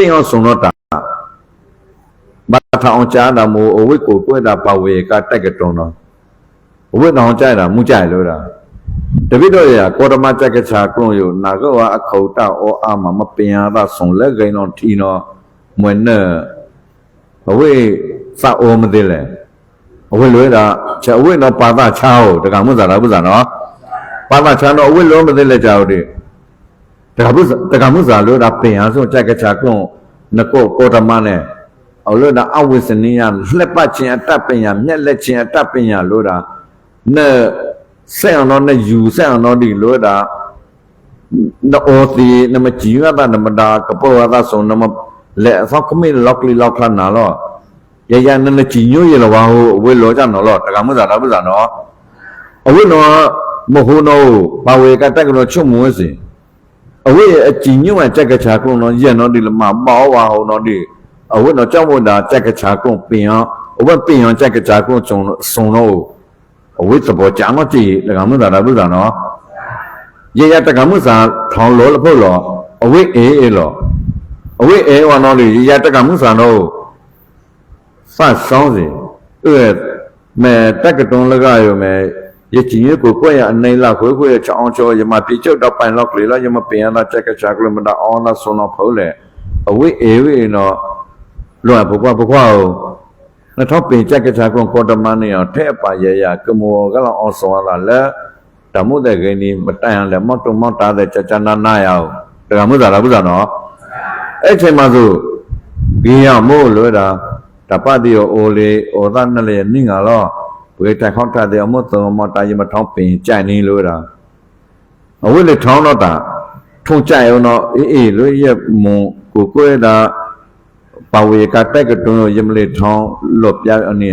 ပိယောဆုံတော့တာဘာထောင်ချာတာမို့အဝိကိုကွဲတာပါဝေကတိုက်ကတုံတော့အဝိတောင်ကြိုက်တာမူကြိုက်လို့တာတပိတော့ရကောတမတက်ကချာကုံယနာကောအခုတာဩအာမမပင်ရတာဆုံလက်ကိန်းတော့ထီတော့မွေနဲ့အဝိစာအိုမသိလဲအဝိလွဲတာချက်အဝိတော့ပါတာချာဟိုတကမှုစားတာဘုရားနော်ပါတာချာတော့အဝိလွဲမသိလဲကြောက်တယ် တကမှုတကမှုစာလို့ဒါပင်အားဆုံးကြက်ကချာကွန်နကောကောတမနဲ့အော်လို့ဒါအဝိစနိယလက်ပတ်ခြင်းအတတ်ပညာမျက်လက်ခြင်းအတတ်ပညာလို့ဒါနဲ့ဆက်အောင်တော့နဲ့ယူဆက်အောင်တော့ဒီလို့ဒါနော်သီနမကြည်ရတာနမဒါကပောရတာဆုံးနမလက်အစောကမိလောက်လီလောက်ခနာတော့ရရနနကြည်ညွရလဝဟိုအဝိလောကြနော်လို့တကမှုစာတော့ဘုရားနော်အဝိနောမဟုတ်တော့ဘာဝေကတက်ကတော့ချုပ်မွေးစီ အဝိအကြည်ညွန့်အကြက်ကချာကုန်းတော့ရက်တော့ဒီလမမောဝါဟောတော့ဒီအဝိတော့ကြောက်မတာကြက်ကချာကုန်းပင်ရောအဝိပင်ရောကြက်ကချာကုန်းစုံစုံတော့အဝိသဘောကြာတော့ကြည်တကမှုသာတာဘုရားနော်ရရတကမှုစာထောင်းလို့ဖို့လို့အဝိအေးအေးလို့အဝိအေးဝါတော့ဒီရရတကမှုစာတော့ဖတ်ဆောင်စီအဲ့မဲတက်ကတုံးလကရောမဲရကြည်ရကိုကိုရအနေလာခွေခွေချောင်းချောရမ ပြချုပ်တော့ပိုင်လောက်လေလားရမပင်ရတာချက်ကချာကလမတာအောင်းလာဆွန်တော့ဖိုးလေအဝိအေဝိနော်လွန်ဘကွာဘကွာကိုနှစ်ထောက်ပင်ချက်ကချာကွန်ကောတမန်နေအောင်ထဲအပါရရကမောကလောအောင်ဆောလာလဲဓမ္မတဲ့ကိနီမတိုင်အောင်လဲမော့တုံမော့တာတဲ့ချာချာနာနာရအောင်တကမှုသာလားဘုရားနော်အဲ့ချိန်မှာဆိုဘေးရမို့လွယ်တာတပတိယောအိုလေဩဒနလေနိငါလော ဝေတိုင်ခေါက်တတဲ့အမော့တုံမော့တာရမထောင်းပင်ကြိုင်နေလို့တာအဝိလေထောင်းတော့တာထုံကြအောင်တော့အေးအေးလို့ရက်မွန်ကိုကိုရတာပါဝေကတက်ကတွန်းရမလေးထောင်းလော့ပြအနေ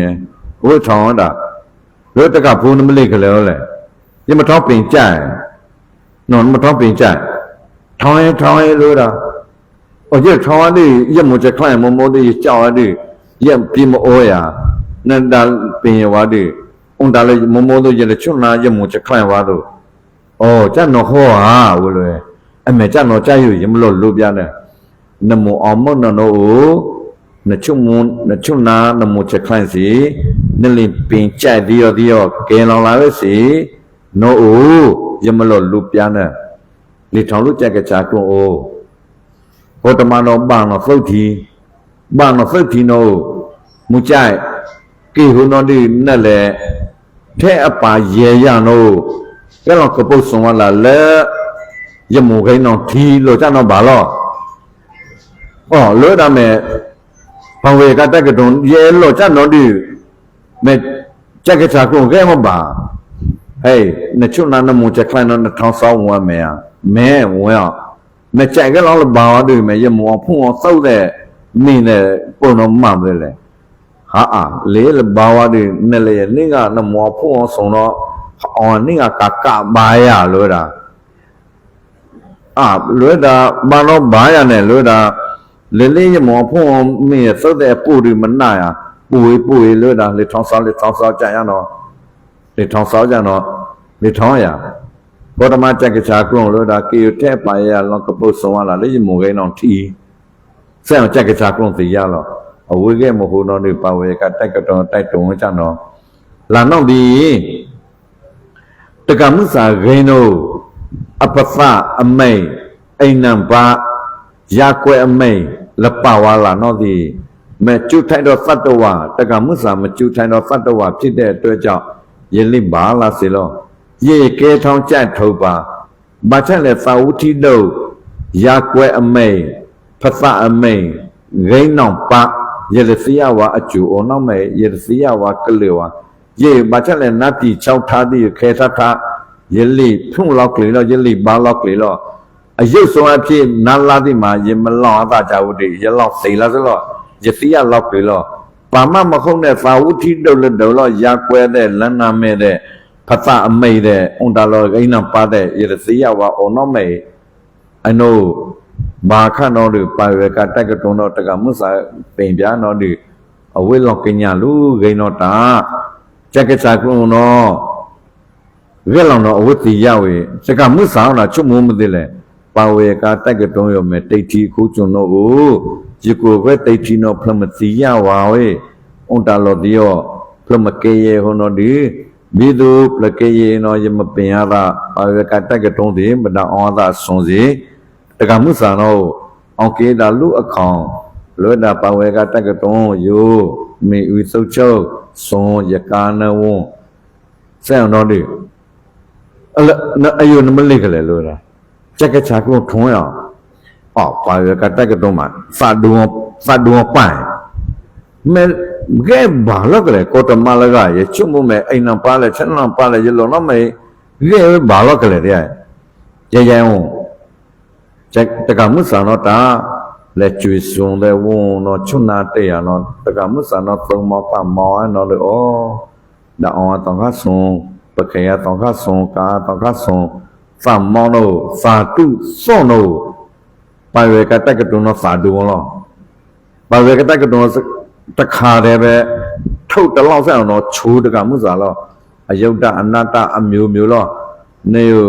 ဝိထောင်းတာလို့တကဘုံနမလေးကလေးလေရမထောင်းပင်ကြနော်မထောင်းပင်ကြထောင်းရင်ထောင်းရင်လို့တာအကျထောင်းရတဲ့ရက်မွန်ချက်ခိုင်းမမောတဲ့ကြောက်ရတဲ့ရက်ပြမအိုးရ nanda pinye wadi onda le momodo yele chuna ye mo che klan wado o cha no ho ha wole a me cha no cha yu yim lo lo bya ne na mo amo na no o na chu mo na chu na na mo che klan si ne le pin cha di yo di yo ke long la we si no o yim lo lo bya ne ni thong lu cha ke cha ko o โอตมาโนบางนอสุทธีบางนอสุทธีโนมุจาย ကေဟုနောတိနဲ့လေထဲအပါရေရနောကဲတော့ကပုတ်စုံဝလာလေယမုခိုင်းတော့ဒီလိုကြတော့ဘာလို့ဟောလွတ်တာမဲ့ဘောင်ဝေကတက်ကတုံရဲလို့ကြတော့ဒီမဲ့ကြက်ကချာကုန်ကဲမပါဟေးနချုနာနမုချက်ခလန်တော့ထောင်းဆောင်ဝမ်းမယ်မဲဝဲအောင်မကြိုက်ကလောက်ဘာဝတွေ့မယ်ရမောဖုံအောင်စောက်တဲ့နေနဲ့ပုံတော့မှမလဲ ဟာအာလေဘာဝတွေနဲ့လေနေကနမောဖုံအောင်ဆုံးတော့အော်နိကကကဘာရလွဲတာအာလွဲတာဘာလို့ဘာရနဲ့လွဲတာလေလေးရမောဖုံးမင်းသုတ်တဲ့ပူရီမနာရပူဝေးပူဝေးလွဲတာလေထောင်းဆောင်းလေထောင်းဆောင်းကြရတော့လေထောင်းဆောင်းကြတော့လေထောင်းရဘောဓမကြက်ကချာကုံလွဲတာကေထဲပါရလောကပုတ်ဆုံးလာလေမောကိန်းတော့ထီဆဲအောင်ကြက်ကချာကုံစီရတော့ အဝေးကမဟုတ်တော့ဒီပါဝေကတက်ကတော့တိုက်တုံကြတော့လာတော့ဒီတကမှုစာဂိန်းတို့အပသအမိန်အိမ်နံပါရာကွယ်အမိန်လပဝါလာတော့ဒီမကျွထိုင်တော့သတ္တဝါတကမှုစာမကျွထိုင်တော့သတ္တဝါဖြစ်တဲ့အတွက်ကြောင့်ယလိဘာလာစေလို့ရေကဲထောင်းကြက်ထုတ်ပါဘာချက်လဲသာဝတိတို့ရာကွယ်အမိန်ဖသအမိန်ဂိန်းနောင်ပါ ယလစီယဝါအကျူအောင်နောက်မဲ့ယလစီယဝါကလေဝါ ye ba cha le na ti chau tha di khe tha tha ye li phung lok kle lo ye li ba lok kle lo အယုတ်ဆုံးအဖြစ်နာလာတိမှာရေမလောအတာကြဝတိရေလောက်သိလားဆိုတော့ယတိယလောက်ပြီလို့ပါမမဟုတ်တဲ့သာဝတိတုတ်လက်တုံလို့ရာကွဲတဲ့လန္နာမဲ့တဲ့ဖသအမိတ်တဲ့အွန်တလောအိနာပါတဲ့ယတိယဝအောနောမေအနု ဘာခန့်တော်တွေပါဝေကတက်ကတုံတော့တကမှုစာပင်ပြားတော်တွေအဝိလောကညာလူဂိန်းတော်တာကြက်ကစားကုံတော့ရက်လောင်တော့အဝတ်တီရဝေစကမှုဆောင်တာချုပ်မမသိလဲဩပါဝေကတက်ကတုံးရမယ်တိတ်တီခုကျွန်းတော့ကိုဒီကိုပဲတိတ်တီနော်ဖလမတိယဝါဝေအွန်တာလော်ဒီယောဖလမကေယေဟောနော်ဒီမိသူပလကေယေနော်ယမပင်ရတာပါဝေကတက်ကတုံးဒီမတအောင်သာဆွန်စီ တကမှုဆံတော့အောင်ကေတာလူအကောင်လွတ်တာပဝေကတက်ကတွန်းယိုမေဝီစုတ်ချုပ်စွန်ယကာနဝွန်ဆဲအောင်တော့ဒီအလအယုနမလိကလေလို့လားကြက်ကချာကုထုံးရအောင်အော်ပဝေကတက်ကတွန်းမှာဖတ်ဒုံဖတ်ဒုံပိုင်မဲကဲဘာလို့ကလေကိုတမလကရချွတ်မှုမဲ့အိမ်နံပါလဲချက်နံပါလဲရလုံတော့မဲကဲဘာလို့ကလေတဲ့ရရရန် တကမုဆာနောတာလက်ကျွေစုံတဲ့ဝုံတော့ချွနာတဲ့ရတော့တကမုဆာနောသုံးမောပမောအနော်လို့ဩဒါအောင်တောင်ကဆုံပခေယတောင်ကဆုံကာတောင်ကဆုံဖမ်မောနောသာတုစွန့်နောပါဝေကတက်ကတုံနောသာတုံလောပါဝေကတက်ကတုံတခါတည်းပဲထုတ်တလောက်ဆက်အောင်တော့ချိုးတကမုဆာလောအယုဒ္ဒအနတ္တအမျိုးမျိုးလောနေယော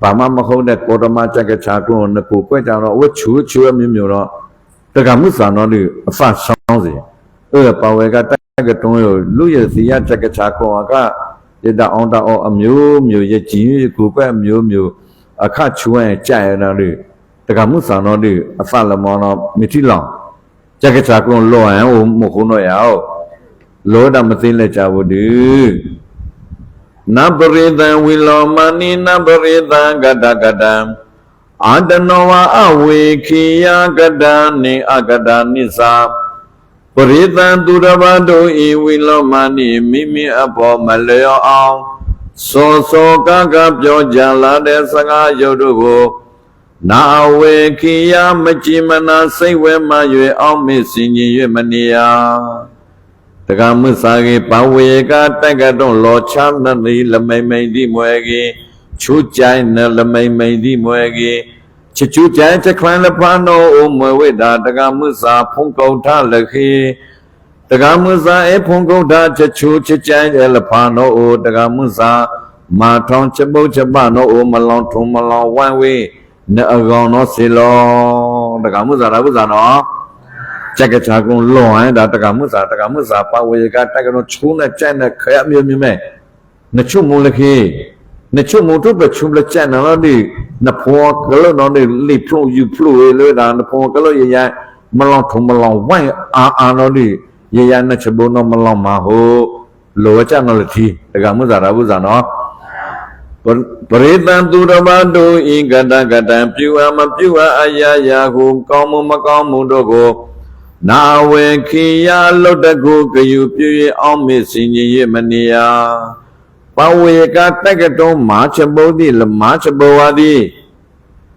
ဘာမှမဟုတ်တဲ့ကောတမကြက်ကချာကုန်းနကူကွက်ကြတော့ဝချူချူအမျိုးမျိုးတော့တကမှုစားတော့ဒီအဖဆောင်းစီအဲ့ပါဝေကတက်ကတုံးရလူရစီရကြက်ကချာကုန်းကရတအောင်တောအမျိုးမျိုးရကြီးကိုကွက်မျိုးမျိုးအခချွန်းကြရတော့လေတကမှုဆောင်တော့လေအဖလမောတော့မိတိလောင်ကြက်ကချာကုန်းလောဟန်ဟိုမခုံးတော့ရအောင်လောဒမသိလက်ကြဘူးဒီ နပရိသံဝီလောမနိနပရိသံကတကတံအာတနောဝအဝေခိယကတံနိအကတနိသာပရိသံသူတစ်ပါးတို့ဤဝိလောမနိမိမိအပေါ်မလျော့အောင်စောစောကကပြောကြလာတဲ့စကားရုပ်တို့ကိုနာဝေခိယမကြည်မနာစိတ်ဝဲမှ၍အောင်မေစင်ကြီး၍မနေရ တကမစ္စာကေပဝေကတက်ကတုံလောချနတိလမိန်မိန်တိမွဲကေချူကြိုင်နလမိန်မိန်တိမွဲကေချစ်ချူကြိုင်ချက်ခွန်းလပန်းတော်အိုမွဲဝိတာတကမစ္စာဖုံကုတ်ထလခေတကမစ္စာအဖုံကုတ်ထချက်ချူချစ်ကြိုင်တယ်လပန်းတော်အိုတကမစ္စာမာထောင်ချက်ပုတ်ချက်ပတော်အိုမလောင်ထုံမလောင်ဝိုင်းဝေးနအကောင်တော်စီလောတကမစ္စာရဘုဇာနော် ကြက်ကချာကုန်းလွန်ရင်ဒါတကမှုစာတကမှုစာပဝေကတက်ကနော်ချုံးနဲ့ကြက်နဲ့ခရမျိုးမျိုးမဲ့နချုံမလခေနချုံမတုပချုံလကြက်နော်ဒီနဖောကလောနော်ဒီလိဖုံယူဖလို့လေဒါနဖောကလောရရမလောင်ထုံမလောင်ဝိုင်းအာအာနော်ဒီရရနချဘုံနော်မလောင်မဟုတ်လောကြနော်လတိတကမှုစာရဘုဇာနော်ပရိသံသူတော်ဘာတို့ဤကတကတံပြုအပ်မပြုအပ်အရာရာဟုကောင်းမှုမကောင်းမှုတို့ကို နာဝေခိယလုတ်တကုကယူပြည့်ရအောင်မေစင်ကြီးရမနီယပဝေကတက်ကတုံးမာချပုတိလမာချဘဝတိ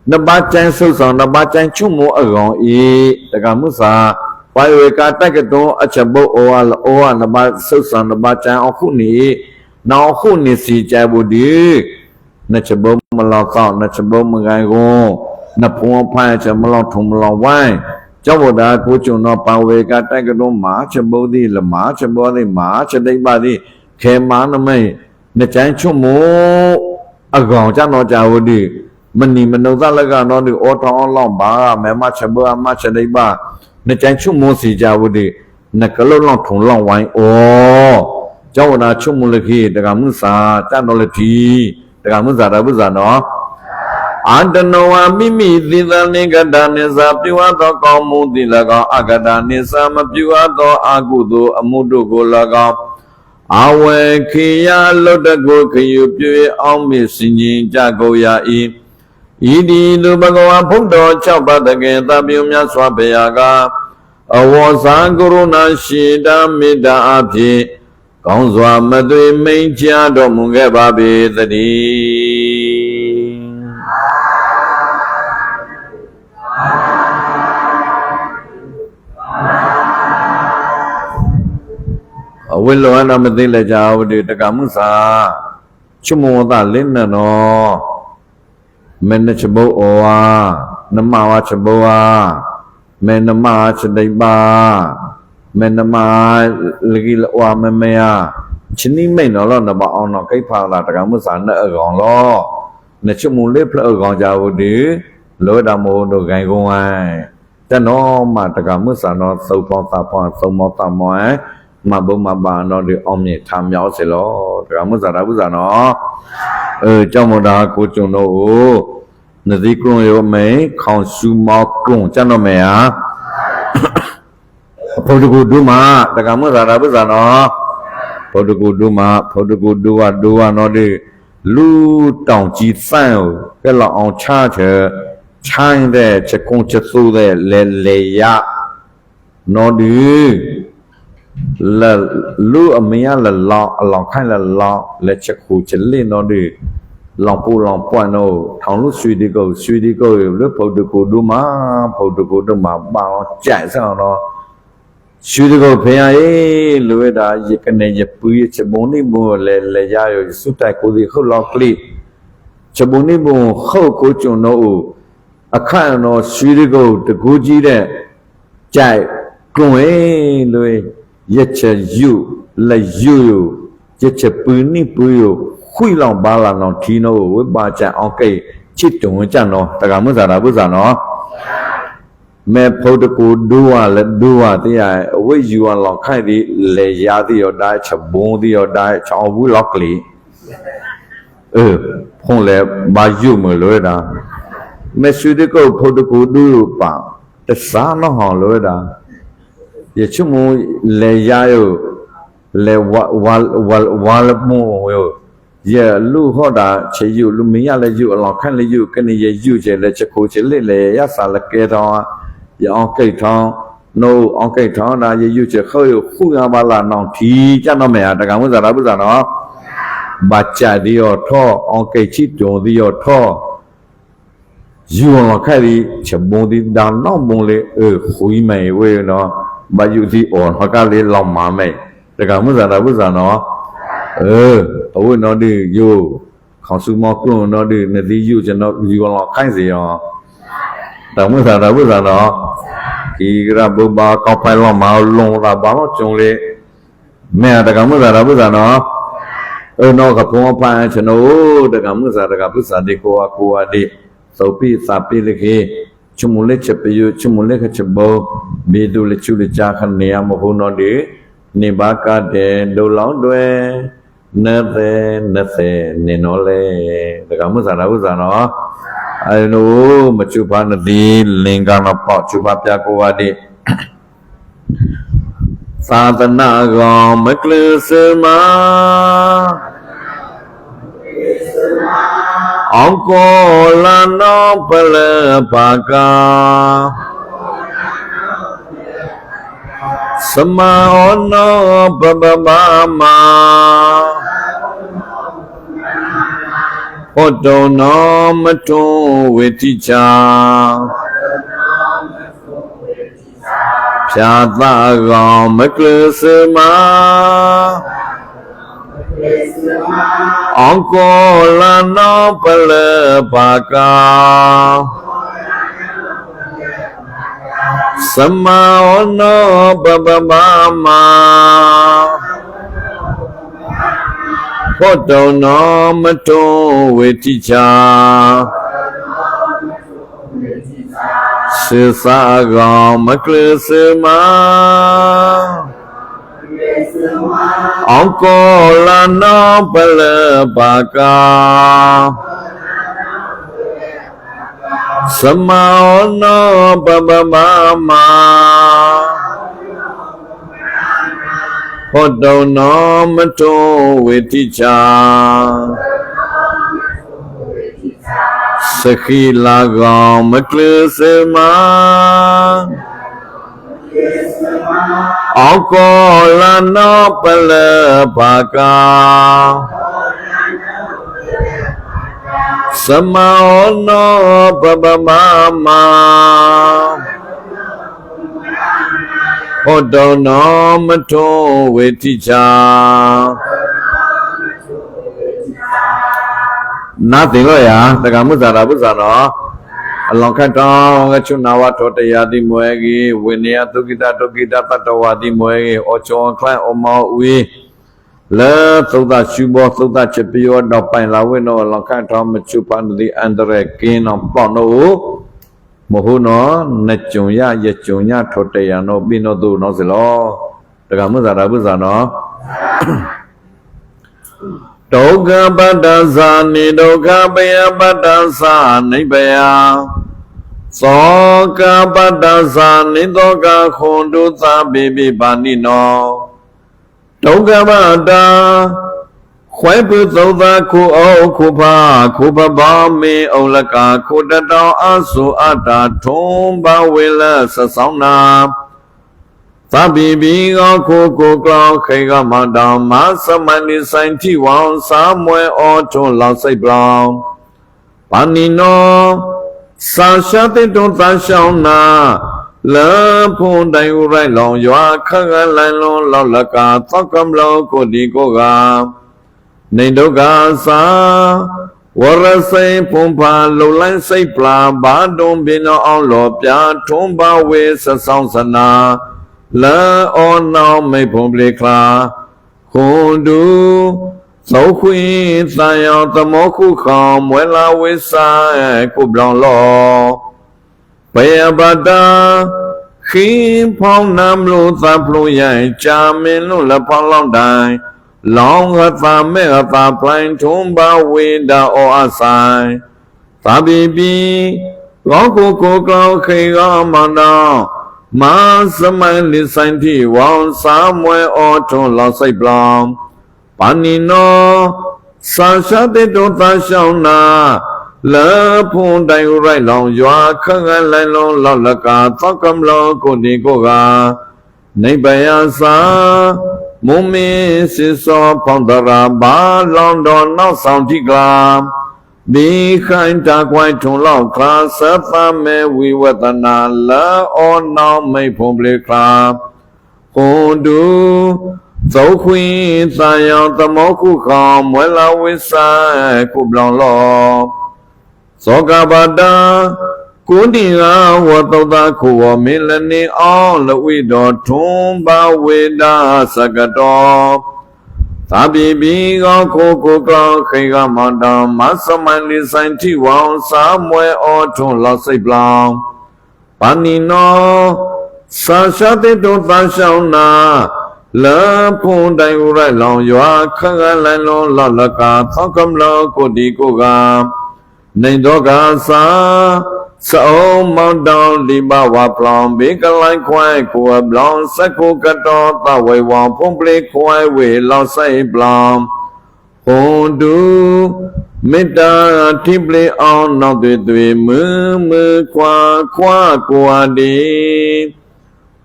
နဘာကျန်ဆုပ်ဆောင်နဘာကျန်ချုံမောအကောင်ဤတကမှုစာပဝေကတက်ကတုံးအချပုဩဝဩဝနဘာဆုပ်ဆောင်နဘာကျန်အခုနေနောက်ခုနေစီကြဘူးဒီနချဘမလောက်တော့နချဘမကိုင်ကိုနဖုံဖိုင်ချမလောက်ထုံမလောက်ဝိုင်း ကျောင်းဗုဒ္ဓကိုကျွန်းတော်ပါဝေကတက်ကတော်မာချက်ပုဒ်တိလမာချက်ဘောတိမာချက်တိပါတိခေမာနမိတ်နှစ်ချိုင်းချွတ်မို့အကောင်ကြတော့ကြာဝတိမဏိမနုဿလကတော့ဒီအောထောင်းလောက်ပါမဲမချက်ဘောအမချက်တိပါနှစ်ချိုင်းချွတ်မို့စီကြာဝတိနကလုံးလောက်ထုံလောက်ဝိုင်းဩကျောင်းဗုဒ္ဓချွတ်မို့လခိတကမှုစာကြတော့လတိတကမှုစာရဘုဇာနော် အန္တနောဝမိမိသီသနိကတနိသာပြုအပ်သောကောင်းမှုသည်၎င်းအကတနိသာမပြုအပ်သောအကုသိုလ်အမှုတို့ကို၎င်းအဝေခိယလွတ်တကိုခယူပြည့်အောင်မေစင်ကြီးကြကုန်ရ၏ဤဒီလူဘဂဝါဘုဒ္ဓ6ပါးတကယ်သပြုမြတ်စွာဘုရားကအဝေါဇာကရုဏာရှိတာမေတ္တာအဖြစ်ကောင်းစွာမသွေမိန်ချတော်မူခဲ့ပါပေသတည်း အဝိလောဟနာမသိလက်ကြဝတိတကမှုစာချမောတလင်းနနောမနချဘောဩဝါနမဝချဘောဝါမေနမချတိပါမေနမလကိလဝမမေယချင်းနိမိန်နော်လောနဘအောင်နော်ကိဖာလာတကမှုစာနဲ့အကောင်လောနချမုလေးဖလအကောင်ကြဝတိလောဒမောတို့ဂိုင်ကုံဝိုင်းတနောမတကမုဆာနောသုတ်ဖောတာဖောသုံးမောတမော မဘုံမပါတော့ဒီအောင်မြင်ထမြောက်စေလောဒါမှမဟုတ်ဇာတာပုဇာနော်အဲကြောင့်မတာကိုကျွန်တော်ကိုနသိကွန်ရောမေခေါင်စုမောကွန်ကျွန်တော်မေဟာဘုဒ္ဓဂုတုမတက္ကမဇာတာပုဇာနော်ဘုဒ္ဓဂုတုမဘုဒ္ဓဂုတုဝတုဝနော်ဒီလူတောင်ကြီးဖန့်ကိုကဲလောက်အောင်ချချေချိုင်းတဲ့ချက်ကုန်းချက်စိုးတဲ့လေလေရနော်ဒီ လာလူအမရလလောင်းအလောင်းခိုင်းလလောင်းလက်ချက်ခုချက်လင်းနော်ဒီလောင်ပူလောင်ပွန့်တော့ထောင်လို့ရွှေဒီကိုရွှေဒီကိုလွတ်ဖို့တကူတို့မှာဖို့တကူတို့မှာပေါအောင်ကြိုက်ဆောင်တော့ရွှေဒီကိုဖေရရေးလွေတာရကနေရပူရချက်ဘုံနေမို့လဲလဲရရစွတ်တိုက်ကိုဒီခုလောက်ကလိချက်ဘုံနေမို့ခုတ်ကိုကျွန်တော်အခန့်တော့ရွှေဒီကိုတကူကြီးတဲ့ကြိုက်ကွန်ဝဲလွေ yetche yu la yu yu yetche pu ni pu yu khui long ba la long thi no we ba cha ong kai chit tong cha no ta ga mu sa da bu sa no me phou de ko du wa la du wa ti ya we yu wa long khai di le ya ti yo da cha bon ti yo da cha ong bu lok li ơ phong le ba yu mu lo da me su de ko phou de ko du yu pa ta sa no ha lo da ယူမလို့တာမေရှုဒီကိုဖို့တကူဒူပါတစားနော်ဟောလို့တာရချုံမလေရာယလေဝဝဝဝလမောယော ye lu ho da che yu lu mi ya le yu a long khan le yu kan ni ye yu che le che ko che le le ya sa le ke da ya on kai thong no on kai thong da ye yu che kho yu khu ya ba la nong thi cha no me ya da ka mu sa da bu sa no ba cha di yo tho on kai chi do di yo tho ယူအောင်ခက်ဒီချက်ဘုံဒီဒါနောက်ဘုံလေ เออခူးမေဝေနော်ဘာယူဒီအော်ဟကလေးလောက်မာမေတကမှုဇာတာဘုဇာနော်เออအဝိနော်ဒီယူခေါစုမောကလုံးနော်ဒီနဒီယူကျွန်တော်ယူအောင်ခိုင်းစီရောတမှုဇာတာဘုဇာနော်ဒီကရဘုဘာကောက်ဖိုင်လောက်မလုံးလာဘာလို့ကျုံလေမဲတကမှုဇာတာဘုဇာနော်เออနော်ကဘုံအပန်းကျွန်တော်တကမှုဇာတကဘုဇာဒီကိုအကိုအဒီ သောပိသပိလခေ ချမုလက်ချက်ပယချမုလက်ခချက်ဘောဘေဒုလချုလချာခနေယမဟုနောဒီနေဘာကတဲ့ဒုလောင်းတွေနသေနသေနေနောလေတကမဇာနာဥဇာနောအဲနိုမချုဘာနတိလင်္ကာနပေါ့ချုဘာပြကိုဝါတိသာသနာကောင်မကလစမ အောင်ကိုလနောပလပါကာသမဩနောပပမမဟောတောနောမတွဝေတိချာဖြာသကောင်မကလစမ အောင်ကိုလနောပလပါကာသမဩနောပပမမဘောတုံနောမတွဝေတိချာစေစာကောင်မကလစမ អង្គលណោពលបកាសមោណោបបមាមាហតតោណោមតោវេតិចាសខីឡាកោមក្លឺសេមា အောင်ကိုလနောပလပါကာသမဩနောပပမမဟောတောနောမထောဝေတိချာနာသိလို့ရတက္ကမုဇာရာဘုဇာနော အလောင်းခတ်တော်ငချုနာဝထောတရားတိမွဲကြီးဝိနည်းသုကိတတုကိတတတဝတိမွဲကြီးအောချောခန့်အမောဝီလေသုဒ္ဓရှုဘောသုဒ္ဓချက်ပြောတော့ပိုင်လာဝိနောအလောင်းခတ်တော်မချုပန်တိအန္တရကင်းတော်ပေါ့နော်မဟုတ်နော်နကြုံရရကြုံရထော်တရံတော့ပြီးတော့သူနော်စလောတကမဇာတာဘုဇာနော်ဒုက္ခပတ္တဇာနိဒုက္ခပယပတ္တဇာနိဗ္ဗယ သောကပတ္တဇာနိသောကခွန်တုသပိပိပါဏိနောဒုက္ခပတ္တခွဲပုသောသာခုအောခုဖာခုပပောမေဩလကာခုတတောင်အဆုအတ္တာထုံးဘဝေလဆဆောင်နာသဗ္ဗိဘိကောခုကိုကောင်းခေကမတောင်မသမန္တိဆိုင်တိဝံသာမွဲဩထုံးလောက်စိတ်ပလောင်ပါဏိနော သာရှတိတုသရှောင်းနာလဖုန်တိုင်ဥရိုက်လောင်ရွာခခလန်လုံးလောက်လကာသောကံလောကိုဒီကိုကနေဒုက္ခသာဝရစိန်ဖုန်ဖာလုံလိုင်းစိတ်ပလာဘာတုံပင်တော်အောင်လောပြထုံးပါဝေဆဆောင်စနာလန်အောနောင်မိတ်ဖုန်ပလေခလာခွန်တူ သောခွေသံယောသမောခုခေါမွဲလာဝိစာကုပလောင်လောဘယပတာခင်ဖောင်းနမ်လို့သပ်လို့ရိုင်ကြာမင်းလို့လက်ဖောင်းလောင်းတိုင်းလောင်းကသာမဲ့ကသာပလိုင်းထုံးပါဝေဒာဩအဆိုင်သာဘီဘီကောကိုကိုကောင်းခေကမန္တောမာစမန်လိဆိုင်တိဝေါစာမွဲဩထုံးလောက်စိတ်ပလောင် ပါဏိနောသာရှတိတောသာရှောင်းနာလေဖုန်တိုင်ရိုက်လောင်ရွာခက်ခက်လိုင်းလုံးလောက်လကာသောကံလောကိုဒီကိုကနိဗ္ဗယသာမုံမင်းစစ်စောဖောင်းတရာဘာလောင်တော်နောက်ဆောင်တိကလာဒီခိုင်တာကွိုင်ထုံလောက်ခါသဗ္ဗမေဝိဝတနာလာအောနောင်မိတ်ဖုံပလေခါဟွန်တူ သောခွင်သာယောသမောခုခေါမွဲလာဝိစာကုပလောင်လောသောကပတာကိုတိကဝတောတာခုဝမေလနေအောင်လဝိတော်ထုံးပါဝေဒာစကတောသာပိပိကောကိုကိုကောခေကမန္တမသမန္လိဆိုင်တိဝံသာမွဲဩထုံလောက်စိတ်ပလောင်ပါဏိနောသာရှတိတောသရှောင်းနာ လဖုန်တိုင်ဥရိုက်လောင်ရွာခခလိုင်းလုံးလောလကာသောကမလောကိုဒီကိုကနေတော့ကသာသောမောင်တောင်လိမဝပလောင်ဘေကလိုင်းခွိုင်းကိုပလောင်စက်ကိုကတော်သဝေဝံဖုန်ပလေခွိုင်းဝေလောက်ဆိုင်ပလောင်ဟွန်တူမေတ္တာထိပလေအောင်နောက်တွေတွေမူမူခွာခွာကွာဒီ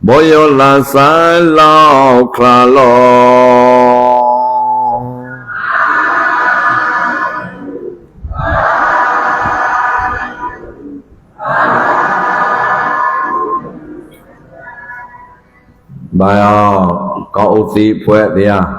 ဘောယောလာဆိုင်လောက်ခလာလောဘာယောကောင်းဥသိဖွဲ့တရား